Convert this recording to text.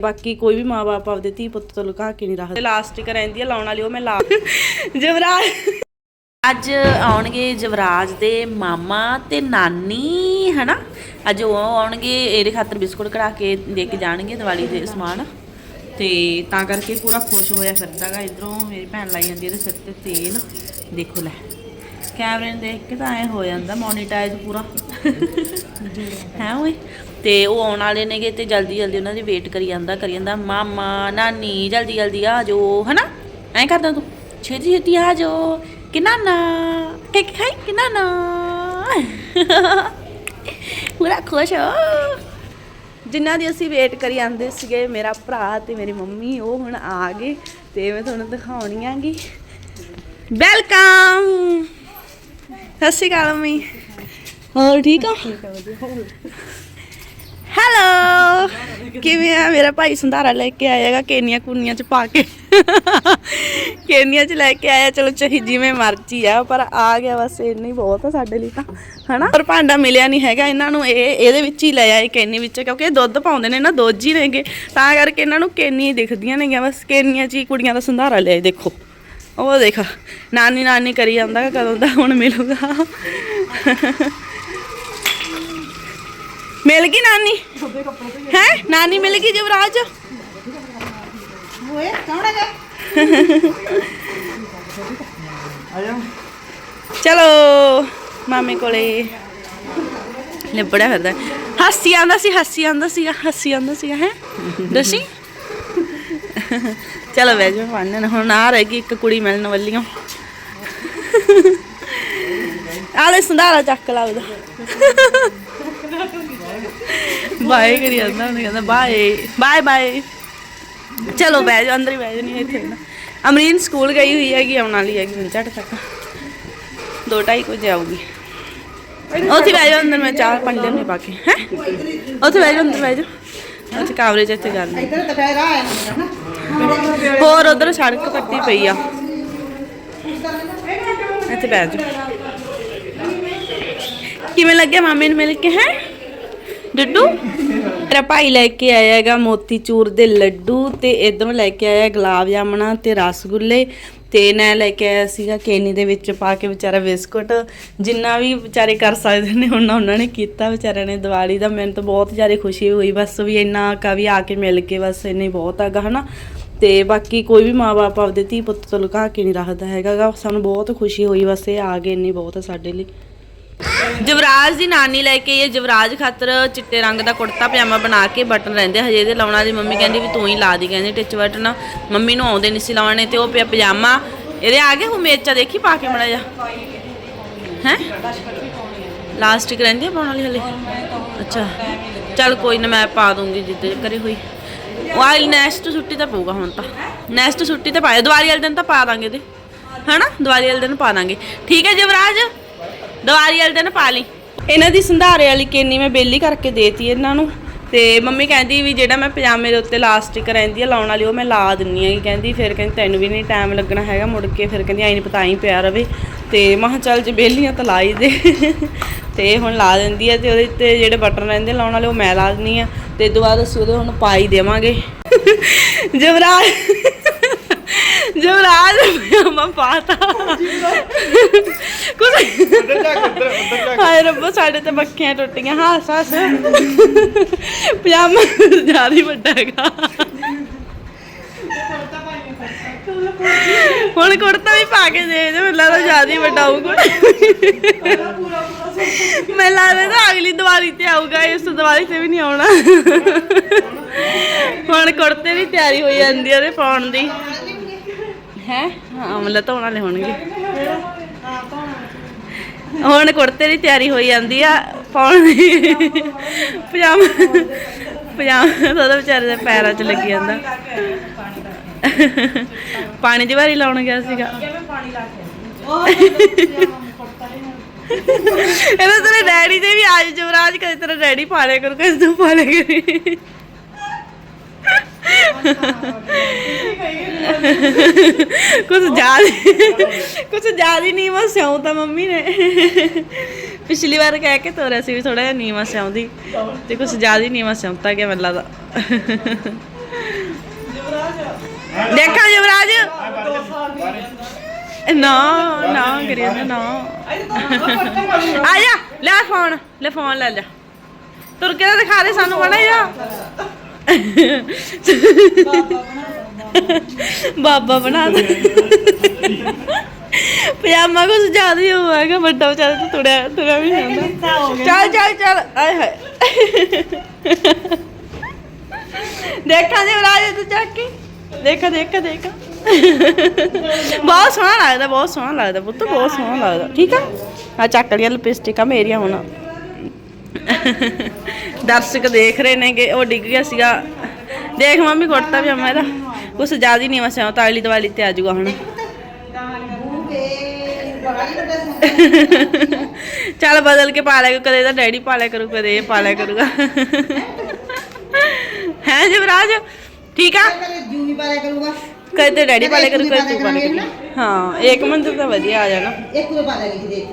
ਬਾਕੀ ਕੋਈ ਵੀ ਮਾਂ-ਬਾਪ ਆਪਦੇ ਧੀ ਪੁੱਤ ਤੋਂ ਲੁਕਾ ਕੇ ਨਹੀਂ ਰੱਖਦਾ। ਲਾਸਟਿਕ ਰਹਿੰਦੀ ਆ, ਲਾਉਣ ਵਾਲੀ, ਉਹ ਮੈਂ ਲਾ ਜਵਰਾਜ। ਅੱਜ ਆਉਣਗੇ ਜਵਰਾਜ ਦੇ ਮਾਮਾ ਤੇ ਨਾਨੀ, ਹਨਾ? ਅੱਜ ਉਹ ਆਉਣਗੇ, ਇਹਦੇ ਖਾਤਰ ਬਿਸਕੁਟ ਕਢਾ ਕੇ ਦੇ ਕੇ ਜਾਣਗੇ ਦੀਵਾਲੀ ਦੇ ਸਮਾਨ। ਤੇ ਤਾਂ ਕਰਕੇ ਪੂਰਾ ਖੁਸ਼ ਹੋਇਆ ਫਿਰਦਾਗਾ ਇਧਰੋਂ, ਮੇਰੀ ਭੈਣ ਲਾਈ ਜਾਂਦੀ ਇਹਦੇ ਸਿਰ ਤੇ ਤੇਲ। ਦੇਖੋ ਲੈ, ਕੈਮਰੇ ਨੂੰ ਦੇਖ ਕੇ ਤਾਂ ਐ ਹੋ ਜਾਂਦਾ ਮੋਨੀਟਾਈਜ਼ ਪੂਰਾ। ਹੈ ਓਏ। ਤੇ ਉਹ ਆਉਣ ਵਾਲੇ ਨੇਗੇ ਤੇ ਜਲਦੀ ਜਲਦੀ ਉਹਨਾਂ ਦੀ ਵੇਟ ਕਰੀ ਜਾਂਦਾ ਕਰੀ ਜਾਂਦਾ, ਮਾਮਾ, ਨਾਨੀ, ਜਲਦੀ ਜਲਦੀ ਆ ਜਾਓ, ਹਨਾ? ਐਂ ਕਰਦਾ ਤੂੰ। ਛੇਤੀ ਛੇਤੀ ਆ ਜਾਓ। ਕਿ ਨਾਨਾ? ਕੇ ਖਾਈ ਕਿ ਨਾਨਾ? ਪੂਰਾ ਖੁਸ਼ ਹੋ। ਜਿਨ੍ਹਾਂ ਦੀ ਅਸੀਂ ਵੇਟ ਕਰੀ ਜਾਂਦੇ ਸੀਗੇ, ਮੇਰਾ ਭਰਾ ਤੇ ਮੇਰੀ ਮੰਮੀ, ਉਹ ਹੁਣ ਆ ਗਏ ਤੇ ਮੈਂ ਤੁਹਾਨੂੰ ਦਿਖਾਉਣੀ ਆਂਗੀ। ਵੈਲਕਮ ਸਤਿ ਸ਼੍ਰੀ ਅਕਾਲ ਮੰਮੀ। ਹੋਰ ਠੀਕ ਹੋ? ਹੈਲੋ ਕਿਵੇਂ ਆ? ਮੇਰਾ ਭਾਈ ਸੰਧਾਰਾ ਲੈ ਕੇ ਆਏਗਾ ਕੇਨੀਆਂ ਕੁਨੀਆਂ ਚ ਪਾ ਕੇ। ਕੇਨੀਆਂ ਚ ਲੈ ਕੇ ਆਇਆ ਚਲੋ ਚਾਹੀ ਜਿਵੇਂ ਮਰਜ਼ੀ ਆ ਪਰ ਆ ਗਿਆ ਬਸ ਇੰਨਾ ਹੀ ਬਹੁਤ ਆ ਸਾਡੇ ਲਈ ਤਾਂ ਹਨਾ? ਪਰ ਭਾਂਡਾ ਮਿਲਿਆ ਨਹੀਂ ਹੈਗਾ ਇਹਨਾਂ ਨੂੰ ਇਹ ਇਹਦੇ ਵਿੱਚ ਹੀ ਲੈ ਆਏ ਕੇਨੀ ਵਿੱਚ ਕਿਉਂਕਿ ਇਹ ਦੁੱਧ ਪਾਉਂਦੇ ਨੇ ਨਾ ਦੁੱਧ ਹੀ ਨੇਗੇ। ਤਾਂ ਕਰਕੇ ਇਹਨਾਂ ਨੂੰ ਕੇਨੀ ਹੀ ਦਿਖਦੀਆਂ ਨੇਗੀਆਂ ਬਸ ਕੇਨੀਆਂ ਚ ਹੀ ਕੁੜੀਆਂ ਦਾ ਸੰਧਾਰਾ ਲਿਆਏ ਦੇਖੋ। ਉਹ ਦੇਖ ਨਾਨੀ ਨਾਨੀ ਕਰੀ ਜਾਂਦਾ ਕਦੋਂ ਦਾ ਹੁਣ ਮਿਲੂਗਾ। ਮਿਲ ਗਈ ਨਾਨੀ? ਹੈ? ਨਾਨੀ ਮਿਲ ਗਈ ਜਵਰਾਜ ਓਏ ਕੌਣ ਚਲੋ ਮਾਮੇ ਕੋਲੇ ਲਿਬੜਿਆ ਫਿਰਦਾ। ਹੱਸੀ ਆਂਦਾ ਸੀ ਹੱਸੀ ਆਂਦਾ ਸੀਗਾ ਹੱਸੀ ਆਂਦਾ ਸੀਗਾ ਹੈ? ਦਸੀ? ਚਲੋ ਬਹਿ ਜਾ ਪਾਣਨ ਹੁਣ ਆ ਰਹੇਗੀ ਇੱਕ ਕੁੜੀ ਮਿਲਣ ਵਾਲੀਆਂ ਆਲੇ ਸੰਧਾਰਾ ਚੱਕ ਲਾ ਉਹਦਾ। ਬਾਏ ਕਰੀ ਜਾਂਦਾ ਉਹਨੇ ਕਹਿੰਦਾ ਬਾਏ ਬਾਏ ਬਾਏ। ਚਲੋ ਬਹਿ ਜਾ ਅੰਦਰ ਹੀ ਬਹਿ ਜਾਣੀ ਇੱਥੇ ਨਾ। ਅਮਰੀਨ ਸਕੂਲ ਗਈ ਹੋਈ ਹੈਗੀ ਆਉਣ ਵਾਲੀ ਹੈਗੀ ਹੁਣ ਝਟ ਤੱਕ। ਦੋ ਢਾਈ ਕੁ ਵਜੇ ਆਊਗੀ। ਉੱਥੇ ਬਹਿ ਜਾ ਅੰਦਰ ਮੈਂ ਚਾਹ ਪਾਣੀ ਲੈਣੇ ਪਾ ਕੇ ਹੈ? ਉੱਥੇ ਬਹਿ ਜਾ ਅੰਦਰ ਬਹਿ ਜਾ ਉੱਥੇ ਕਾਵਰੇ ਚ ਇੱਥੇ ਗੱਲ ਇੱਧਰ ਤਾਂ ਫੇਰ ਆ ਨਾ ਹੋਰ ਉਧਰ ਸੜਕ ਕੱਟੀ ਪਈ ਆ। ਇੱਥੇ ਜਾ ਕਿਵੇਂ ਲੱਗਿਆ ਮਾਮੇ ਨੂੰ ਮਿਲ ਕੇ ਹੈ? ਲੱਡੂ? ਮੇਰਾ ਭਾਈ ਲੈ ਕੇ ਆਇਆ ਹੈਗਾ ਮੋਤੀਚੂਰ ਦੇ ਲੱਡੂ ਤੇ ਇਧਰੋਂ ਲੈ ਕੇ ਆਇਆ ਗੁਲਾਬ ਜਾਮਣਾ ਤੇ ਰਸਗੁੱਲੇ ਤੇ ਮੈਂ ਲੈ ਕੇ ਆਇਆ ਸੀਗਾ ਕੇਨੀ ਦੇ ਵਿੱਚ ਪਾ ਕੇ ਵਿਚਾਰਾ ਬਿਸਕੁਟ। ਜਿੰਨਾ ਵੀ ਵਿਚਾਰੇ ਕਰ ਸਕਦੇ ਨੇ, ਉਹਨਾਂ ਉਹਨਾਂ ਨੇ ਕੀਤਾ ਵਿਚਾਰਿਆਂ ਨੇ ਦੀਵਾਲੀ ਦਾ। ਮੈਨੂੰ ਤਾਂ ਬਹੁਤ ਜ਼ਿਆਦਾ ਖੁਸ਼ੀ ਹੋਈ ਬਸ ਵੀ ਇੰਨਾ ਕਾ ਵੀ ਆ ਕੇ ਮਿਲ ਕੇ ਬਸ ਇੰਨੇ ਬਹੁਤ ਹੈਗਾ ਹਨਾ। ਤੇ ਬਾਕੀ ਕੋਈ ਵੀ ਮਾਂ-ਬਾਪ ਆਪਦੇ ਧੀ ਪੁੱਤ ਤੋਂ ਲੁਕਾ ਕੇ ਨਹੀਂ ਰੱਖਦਾ ਹੈਗਾ ਗਾ। ਸਾਨੂੰ ਬਹੁਤ ਖੁਸ਼ੀ ਹੋਈ ਬਸ ਇਹ ਆ ਗਏ ਇੰਨੀ ਬਹੁਤ ਸਾਡੇ ਲਈ। ਜਵਰਾਜ ਦੀ ਨਾਨੀ ਲੈ ਕੇ ਇਹ ਜਵਰਾਜ ਖਾਤਰ ਚਿੱਟੇ ਰੰਗ ਦਾ ਕੁੜਤਾ, ਪਜਾਮਾ ਬਣਾ ਕੇ ਬਟਨ ਰਹਿੰਦੇ ਹਜੇ ਇਹਦੇ ਲਾਉਣਾ ਦੀ ਮੰਮੀ ਕਹਿੰਦੀ ਵੀ ਤੂੰ ਹੀ ਲਾ ਦੀ, ਕਹਿੰਦੀ ਟਿਚ ਬਟਨ। ਮੰਮੀ ਨੂੰ ਆਉਂਦੇ ਨਹੀਂ ਸੀ ਲਾਉਣੇ ਤੇ ਉਹ ਪਿਆ ਪਜਾਮਾ। ਇਹਦੇ ਆ ਗਏ ਹੁਣ ਮੇਚਾ ਦੇਖੀ ਪਾ ਕੇ ਮੜਾ ਜਾ ਹੈ? ਲਾਸਟਿਕ ਰਹਿੰਦੀ ਆ ਪਾਉਣ ਵਾਲੀ ਹਲੇ? ਅੱਛਾ। ਚਲ ਕੋਈ ਨਾ ਮੈਂ ਪਾ ਦੂੰਗੀ ਜਿੱਦੇ ਕਰੇ ਹੋਈ। ਵਾਇਲ ਨੈਕਸਟ ਛੁੱਟੀ ਤਾਂ ਪਊਗਾ ਹੁਣ ਤਾਂ। ਨੈਕਸਟ ਛੁੱਟੀ ਤੇ ਪਾਇਆ। ਦੀਵਾਲੀ ਵਾਲੇ ਦਿਨ ਤਾਂ ਪਾ ਦਾਂਗੇ ਇਹਦੇ। ਹਨਾ? ਦੀਵਾਲੀ ਵਾਲੇ ਦਿਨ ਪਾ ਦਾਂਗੇ। ਠੀਕ ਹੈ ਜਵਰਾਜ? ਦੀਵਾਲੀ ਵਾਲੇ ਦਿਨ ਪਾ ਲਈ। ਇਹਨਾਂ ਦੀ ਸੰਧਾਰੇ ਵਾਲੀ ਕੇਨੀ ਮੈਂ ਬੇਲੀ ਕਰਕੇ ਦੇਤੀ ਇਹਨਾਂ ਨੂੰ। ਤੇ ਮੰਮੀ ਕਹਿੰਦੀ ਵੀ ਜਿਹੜਾ ਮੈਂ ਪਜਾਮੇ ਦੇ ਉੱਤੇ ਲਾਸਟਿਕ ਰਹਿੰਦੀ ਆ, ਲਾਉਣ ਵਾਲੀ, ਉਹ ਮੈਂ ਲਾ ਦਿੰਨੀ ਆ ਕਹਿੰਦੀ ਫਿਰ ਕਹਿੰਦੀ ਤੈਨੂੰ ਵੀ ਨਹੀਂ ਟਾਈਮ ਲੱਗਣਾ ਹੈਗਾ ਮੁੜ ਕੇ। ਫਿਰ ਕਹਿੰਦੀ ਆਈ ਨਹੀਂ ਪਤਾ ਹੀ ਪਿਆ ਰਵੇ। ਤੇ ਮੈਂ ਚੱਲ ਜੇ ਬੇਲੀਆਂ ਤਾਂ ਲਾ ਹੀ ਦੇ। ਤੇ ਹੁਣ ਲਾ ਦਿੰਦੀ ਆ ਤੇ ਉਹਦੇ ਤੇ ਜਿਹੜੇ ਬਟਨ ਰਹਿੰਦੇ ਲਾਉਣ ਵਾਲੇ, ਉਹ ਮੈਂ ਲਾ ਦਿੰਨੀ ਆ। ਤੇ ਬਾਅਦ ਅਸੀਂ ਉਹਦੇ ਹੁਣ ਪਾ ਹੀ ਦੇਵਾਂਗੇ। ਜਵਰਾਜ। ਜਵਰਾਜ ਪਜਾਮਾ ਪਾਤਾ ਕੁਝ ਹਾਏ ਰੱਬਾ ਸਾਡੇ ਤੇ ਬੱਖੀਆਂ ਟੁੱਟੀਆਂ। ਹਾਸ ਹਾਸ ਪਜਾਮਾ ਜ਼ਿਆਦਾ ਹੀ ਵੱਡਾ ਹੈਗਾ। ਹੁਣ ਕੁੜਤਾ ਵੀ ਪਾ ਕੇ ਦੇ ਦੇ ਮੈਨੂੰ ਲੱਗਦਾ ਜ਼ਿਆਦਾ ਹੀ ਵੱਡਾ ਹੋਊਗਾ। ਮੈਨੂੰ ਲੱਗਦਾ ਤਾਂ ਅਗਲੀ ਦੀਵਾਲੀ ਤੇ ਆਊਗਾ ਇਸ ਦੀਵਾਲੀ ਤੇ ਵੀ ਨਹੀਂ ਆਉਣਾ। ਹੁਣ ਕੁੜਤੇ ਦੀ ਤਿਆਰੀ ਹੋਈ ਜਾਂਦੀ ਆ ਉਹਦੇ ਪਾਉਣ ਦੀ। ਹੈ? ਹਾਂ ਮਤਲਬ ਧੋਣ ਵਾਲੇ ਹੋਣਗੇ। ਹੁਣ ਕੁੜਤੇ ਦੀ ਤਿਆਰੀ ਹੋਈ ਜਾਂਦੀ ਆ, ਪਾਉਣ ਦੀ। ਪਜਾਮਾ ਪਜਾਮਾ ਤਾਂ ਉਹਦੇ ਵਿਚਾਰੇ ਦੇ ਪੈਰਾਂ 'ਚ ਲੱਗੀ ਜਾਂਦਾ। ਪਾਣੀ ਦੀ ਵਾਰੀ ਲਾਉਣ ਗਿਆ ਸੀਗਾ। ਇਹਦਾ ਤੇਰੇ ਡੈਡੀ ਦੇ ਵੀ ਆਜ ਜਵਰਾਜ ਕਦੇ ਤੇਰਾ ਡੈਡੀ ਪਾਲੇ ਕਰੂ, ਕਦੇ ਤੂੰ ਪਾਲੇ ਕਰੀ। ਕੁਝ ਜ਼ਿਆਦਾ ਕੁਝ ਜ਼ਿਆਦਾ ਹੀ। ਨੀਵਾ ਸਿਉਂ ਤਾਂ ਮੰਮੀ ਨੇ। ਪਿਛਲੀ ਵਾਰ ਕਹਿ ਕੇ ਤੋਰਿਆ ਸੀ ਵੀ ਥੋੜਾ ਜਿਹਾ ਨੀਵਾ ਸਿਉਂਦੀ ਤੇ ਕੁਝ ਜ਼ਿਆਦਾ ਹੀ ਨੀਵਾ ਸਿਉਂਤਾ ਗਿਆ ਮੈਨੂੰ ਲੱਗਦਾ ਦੇਖਾਂ ਯੁਵਰਾਜ। ਨਾ ਨਾ ਕਰਿਆ ਨਾ ਨਾ। ਆ ਜਾ ਲੈ ਫੋਨ ਲੈ ਫੋਨ ਲੈ ਜਾ। ਤੁਰ ਕੇ ਤਾਂ ਦਿਖਾ ਦੇ ਸਾਨੂੰ ਬਣਾ ਜਾ ਬਾਬਾ ਬਣਾ ਦੇ। ਪਜਾਮਾ ਕੁਝ ਜ਼ਿਆਦਾ ਹੀ ਹੋਵੇਗਾ ਵੱਡਾ ਵਿਚਾਰਾ ਤਾਂ ਤੁਰਿਆ ਤੁਰਿਆ ਵੀ ਨਹੀਂ ਹੁੰਦਾ ਚੱਲ ਚੱਲ ਚੱਲ ਆਏ ਹਾਏ। ਦੇਖਾਂ ਜੀ ਰਾਜ ਤੂੰ ਚੱਕ ਕੇ। ਦੇਖਾ ਦੇਖਾ ਦੇਖਾ। ਬਹੁਤ ਸੋਹਣਾ ਲੱਗਦਾ ਬਹੁਤ ਸੋਹਣਾ ਲੱਗਦਾ ਪੁੱਤ ਬਹੁਤ ਸੋਹਣਾ ਲੱਗਦਾ। ਠੀਕ ਆ? ਆ ਚੱਕ ਲਿਆ ਲਿਪਸਟਿਕਾਂ ਮੇਰੀਆਂ ਹੁਣ। ਦਰਸ਼ਕ ਦੇਖ ਰਹੇ ਨੇਗੇ ਉਹ ਡਿੱਗ ਗਿਆ ਸੀਗਾ। ਦੇਖ ਮੰਮੀ ਕੁੜਤਾ ਵੀ ਮੈਂ ਇਹਦਾ। ਕੁਛ ਜ਼ਿਆਦਾ ਹੀ ਨਹੀਂ ਵਸਿਆ ਤਾਂ ਅਗਲੀ ਦੀਵਾਲੀ ਤੇ ਆ ਜਾਊਗਾ ਹੁਣ। ਚੱਲ ਬਦਲ ਕੇ ਪਾ ਲਿਆ ਕਰੂ, ਕਦੇ ਇਹਦਾ ਡੈਡੀ ਪਾ ਲਿਆ ਕਰੂ ਕਦੇ ਇਹ ਪਾ ਲਿਆ ਕਰੂਗਾ। ਹੈ ਜਵਰਾਜ ਠੀਕ ਆ? ਕਦੇ ਜੂ ਵੀ ਪਾਇਆ ਕਰੂਗਾ। ਕਦੇ ਤੇ ਡੈਡੀ ਪਾ ਲਿਆ ਕਰੂ ਕਦੇ ਤੂੰ ਪਾ ਲਿਆ ਕਰੂ। ਹਾਂ ਇੱਕ ਮੰਦਰ ਤਾਂ ਵਧੀਆ ਆ ਜਾਣਾ। ਇੱਕ ਉਹ ਪਾ ਲਿਆ ਕਿ ਦੇਖ